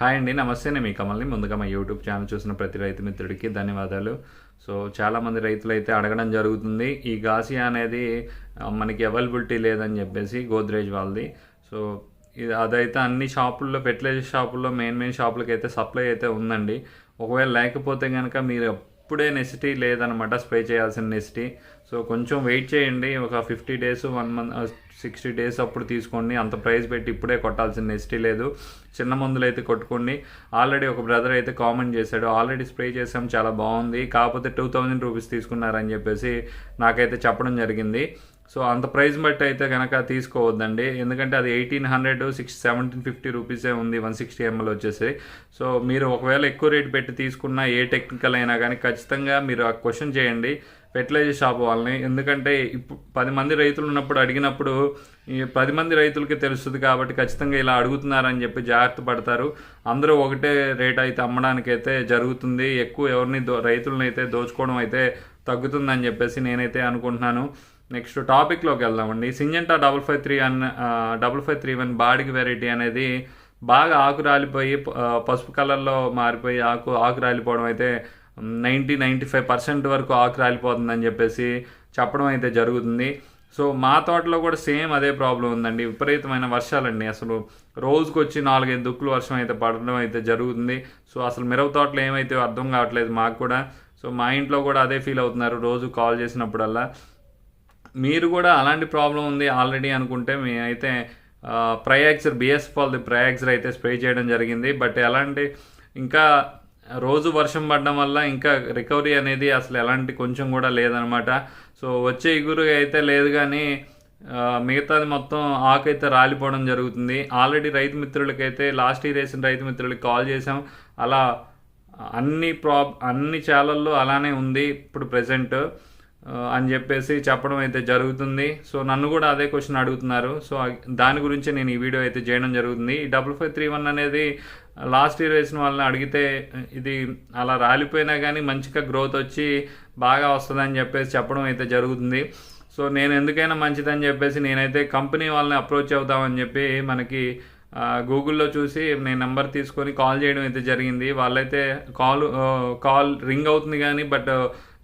Hi అండి నమస్తే. నేను మీ కమల్ని. ముందుగా మా యూట్యూబ్ ఛానల్ చూసిన ప్రతి రైతు మిత్రుడికి ధన్యవాదాలు. సో చాలామంది రైతులు అయితే అడగడం జరుగుతుంది ఈ గాసియా అనేది మనకి అవైలబిలిటీ లేదని చెప్పేసి గోద్రేజ్ వాళ్ళది. సో ఇది అదైతే అన్ని షాపుల్లో ఫెర్టిలైజర్ షాపుల్లో మెయిన్ మెయిన్ షాపులకి అయితే సప్లై అయితే ఉందండి. ఒకవేళ లేకపోతే కనుక మీరు ఇప్పుడే నెసిటీ లేదనమాట స్ప్రే చేయాల్సిన నెసిటీ సో కొంచెం వెయిట్ చేయండి. ఒక fifty days one month sixty days అప్పుడు తీసుకోండి. అంత ప్రైస్ పెట్టి ఇప్పుడే కొట్టాల్సిన నెసిటీ లేదు. చిన్న మందులు అయితే కొట్టుకోండి. ఆల్రెడీ ఒక బ్రదర్ అయితే కామెంట్ చేశాడు. ఆల్రెడీ స్ప్రే చేసాం చాలా బాగుంది. కాకపోతే టూ థౌజండ్ రూపీస్ తీసుకున్నారని చెప్పేసి నాకైతే చెప్పడం జరిగింది. సో అంత ప్రైస్ బట్టి అయితే కనుక తీసుకోవద్దండి. ఎందుకంటే అది eighteen hundred six seventeen fifty రూపీసే ఉంది వన్ సిక్స్టీ ఎంఎల్ వచ్చేసి. సో మీరు ఒకవేళ ఎక్కువ రేట్ పెట్టి తీసుకున్న ఏ టెక్నికల్ అయినా కానీ ఖచ్చితంగా మీరు ఆ క్వశ్చన్ చేయండి. ఫెర్టిలైజర్ షాప్ వాళ్ళని. ఎందుకంటే ఇప్పుడు పది మంది రైతులు ఉన్నప్పుడు అడిగినప్పుడు ఈ పది మంది రైతులకి తెలుస్తుంది కాబట్టి ఖచ్చితంగా ఇలా అడుగుతున్నారని చెప్పి జాగ్రత్త పడతారు. అందరూ ఒకటే రేట్ అయితే అమ్మడానికి అయితే జరుగుతుంది. ఎక్కువ ఎవరిని దో రైతులను అయితే దోచుకోవడం అయితే తగ్గుతుందని చెప్పేసి నేనైతే అనుకుంటున్నాను. నెక్స్ట్ టాపిక్లోకి వెళ్దామండి. సింజంటా డబల్ ఫైవ్ త్రీ అన్న డబల్ ఫైవ్ త్రీ వన్ బాడికి వెరైటీ అనేది బాగా ఆకు రాలిపోయి పసుపు కలర్లో మారిపోయి ఆకు ఆకు రాలిపోవడం అయితే నైంటీ నైంటీ ఫైవ్ పర్సెంట్ వరకు ఆకు రాలిపోతుందని చెప్పేసి చెప్పడం అయితే జరుగుతుంది. సో మా తోటలో కూడా సేమ్ అదే ప్రాబ్లం ఉందండి. విపరీతమైన వర్షాలండి. అసలు రోజుకు వచ్చి నాలుగైదు దుక్కులు వర్షం అయితే పడడం అయితే జరుగుతుంది. సో అసలు మిరవ తోటలో ఏమైతే అర్థం కావట్లేదు మాకు కూడా. సో మా ఇంట్లో కూడా అదే ఫీల్ అవుతున్నారు రోజు కాల్ చేసినప్పుడల్లా. మీరు కూడా అలాంటి ప్రాబ్లం ఉంది ఆల్రెడీ అనుకుంటే మేమైతే ప్రయాక్సర్ బిఎస్ వాళ్ళది ప్రయాక్సర్ అయితే స్ప్రే చేయడం జరిగింది. బట్ ఎలాంటి ఇంకా రోజు వర్షం పడడం వల్ల ఇంకా రికవరీ అనేది అసలు ఎలాంటి కొంచెం కూడా లేదనమాట. సో వచ్చే ఇగురు అయితే లేదు కానీ మిగతాది మొత్తం ఆకైతే రాలిపోవడం జరుగుతుంది. ఆల్రెడీ రైతు మిత్రులకైతే లాస్ట్ ఇయర్ వేసిన రైతు మిత్రులకి కాల్ చేసాం అలా అన్ని ప్రాబ్ అన్ని ఛానల్లో అలానే ఉంది ఇప్పుడు ప్రజెంట్ అని చెప్పేసి చెప్పడం అయితే జరుగుతుంది. సో నన్ను కూడా అదే క్వశ్చన్ అడుగుతున్నారు. సో దాని గురించి నేను ఈ వీడియో అయితే చేయడం జరుగుతుంది. ఈ డబుల్ ఫైవ్ త్రీ వన్ అనేది లాస్ట్ ఇయర్ వేసిన వాళ్ళని అడిగితే ఇది అలా రాలిపోయినా కానీ మంచిగా గ్రోత్ వచ్చి బాగా వస్తుందని చెప్పేసి చెప్పడం అయితే జరుగుతుంది. సో నేను ఎందుకైనా మంచిదని చెప్పేసి నేనైతే కంపెనీ వాళ్ళని అప్రోచ్ అవుతామని చెప్పి మనకి గూగుల్లో చూసి నేను నెంబర్ తీసుకొని కాల్ చేయడం అయితే జరిగింది. వాళ్ళైతే కాల్ కాల్ రింగ్ అవుతుంది కానీ బట్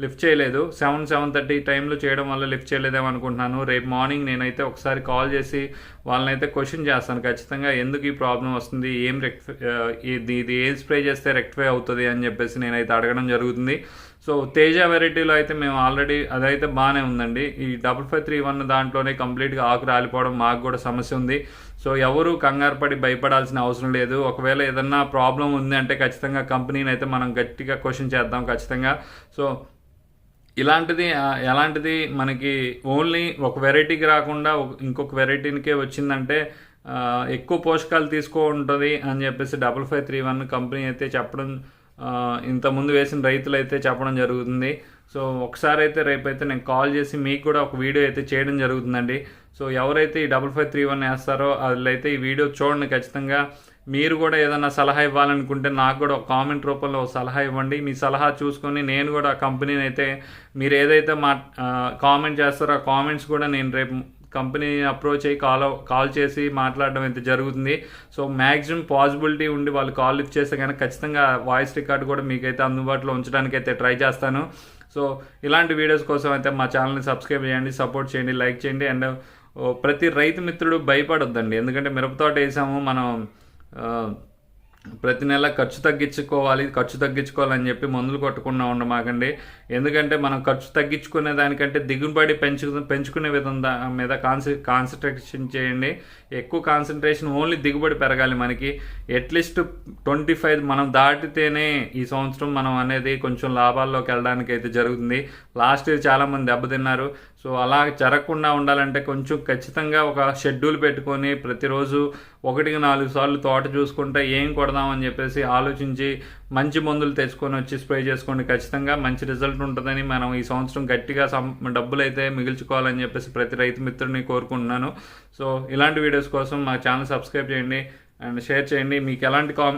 లిఫ్ట్ చేయలేదు. సెవెన్ సెవెన్ థర్టీ టైంలో చేయడం వల్ల లిఫ్ట్ చేయలేదేమో అనుకుంటున్నాను. రేపు మార్నింగ్ నేనైతే ఒకసారి కాల్ చేసి వాళ్ళనైతే క్వశ్చన్ చేస్తాను. ఖచ్చితంగా ఎందుకు ఈ ప్రాబ్లం వస్తుంది? ఏం రెక్టిఫై ఇది ఇది ఏం స్ప్రే చేస్తే రెక్టిఫై అవుతుంది అని చెప్పేసి నేనైతే అడగడం జరుగుతుంది. సో తేజ వెరైటీలో అయితే మేము ఆల్రెడీ అదైతే బాగానే ఉందండి. ఈ డబుల్ ఫైవ్ త్రీ వన్ దాంట్లోనే కంప్లీట్గా ఆకు రాలిపోవడం మాకు కూడా సమస్య ఉంది. సో ఎవరు కంగారు పడి భయపడాల్సిన అవసరం లేదు. ఒకవేళ ఏదన్నా ప్రాబ్లం ఉంది అంటే ఖచ్చితంగా కంపెనీని అయితే మనం గట్టిగా క్వశ్చన్ చేద్దాం ఖచ్చితంగా. సో ఇలాంటిది ఎలాంటిది మనకి ఓన్లీ ఒక వెరైటీకి రాకుండా ఇంకొక వెరైటీనికే వచ్చిందంటే ఎక్కువ పోషకాలు తీసుకో ఉంటుంది అని చెప్పేసి double five three one company అయితే చెప్పడం ఇంతకుముందు వేసిన రైతులు అయితే చెప్పడం జరుగుతుంది. సో ఒకసారి అయితే రేపైతే నేను కాల్ చేసి మీకు కూడా ఒక వీడియో అయితే చేయడం జరుగుతుందండి. సో ఎవరైతే ఈ డబల్ ఫైవ్ త్రీ వన్ వేస్తారో వాళ్ళైతే ఈ వీడియో చూడండి ఖచ్చితంగా. మీరు కూడా ఏదైనా సలహా ఇవ్వాలనుకుంటే నాకు కూడా ఒక కామెంట్ రూపంలో సలహా ఇవ్వండి. మీ సలహా చూసుకొని నేను కూడా కంపెనీని అయితే మీరు ఏదైతే మా కామెంట్ చేస్తారో ఆ కామెంట్స్ కూడా నేను రేపు కంపెనీ అప్రోచ్ అయ్యి కాల్ కాల్ చేసి మాట్లాడడం అయితే జరుగుతుంది. సో మ్యాక్సిమం పాసిబిలిటీ ఉండి వాళ్ళు కాల్ లిఫ్ట్ చేస్తే కనుక ఖచ్చితంగా వాయిస్ రికార్డ్ కూడా మీకైతే అందుబాటులో ఉంచడానికి అయితే ట్రై చేస్తాను. సో ఇలాంటి వీడియోస్ కోసం అయితే మా ఛానల్ని సబ్స్క్రైబ్ చేయండి సపోర్ట్ చేయండి లైక్ చేయండి. అండ్ ప్రతి రైతు మిత్రుడు భయపడొద్దండి. ఎందుకంటే మిరపతోట వేసాము మనం ప్రతి నెల ఖర్చు తగ్గించుకోవాలి ఖర్చు తగ్గించుకోవాలని చెప్పి మందులు కొట్టకుండా ఉండమాకండి. ఎందుకంటే మనం ఖర్చు తగ్గించుకునే దానికంటే దిగుబడి పెంచు పెంచుకునే విధం దా- మీద కాన్సన్ కాన్సన్ట్రేషన్ చేయండి. ఎక్కువ కాన్సన్ట్రేషన్ ఓన్లీ దిగుబడి పెరగాలి మనకి. అట్లీస్ట్ ట్వంటీ ఫైవ్ మనం దాటితేనే ఈ సంవత్సరం మనం అనేది కొంచెం లాభాల్లోకి వెళ్ళడానికి అయితే జరుగుతుంది. లాస్ట్ ఇయర్ చాలామంది దెబ్బతిన్నారు. సో అలా జరగకుండా ఉండాలంటే కొంచెం ఖచ్చితంగా ఒక షెడ్యూల్ పెట్టుకొని ప్రతిరోజు ఒకటికి నాలుగు సార్లు తోట చూసుకుంటే ఏం కొడదామని చెప్పేసి ఆలోచించి మంచి మందులు తెచ్చుకొని వచ్చి స్ప్రే చేసుకోండి. ఖచ్చితంగా మంచి రిజల్ట్ ఉంటుందని మనం ఈ సంవత్సరం గట్టిగా సం డబ్బులు అయితే మిగిల్చుకోవాలని చెప్పేసి ప్రతి రైతు మిత్రుడిని కోరుకుంటున్నాను. సో ఇలాంటి వీడియోస్ కోసం మా ఛానల్ సబ్స్క్రైబ్ చేయండి అండ్ షేర్ చేయండి. మీకు ఎలాంటి కా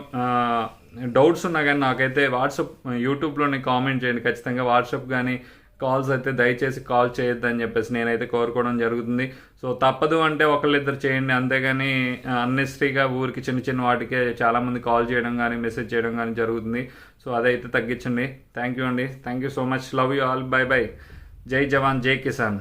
డౌట్స్ ఉన్నా కానీ నాకైతే వాట్సాప్ యూట్యూబ్లోనే కామెంట్ చేయండి. ఖచ్చితంగా వాట్సాప్ కానీ కాల్స్ అయితే దయచేసి కాల్ చేయొద్దని చెప్పేసి నేనైతే కోరుకోవడం జరుగుతుంది. సో తప్పదు అంటే ఒకళ్ళిద్దరు చేయండి. అంతేగాని అన్నెసరీగా ఊరికి చిన్న చిన్న వాటికే చాలామంది కాల్ చేయడం కానీ మెసేజ్ చేయడం కానీ జరుగుతుంది. సో అదైతే తగ్గించండి. థ్యాంక్ యూ అండి. Thank you so much love you all bye bye జై జవాన్ జై కిసాన్.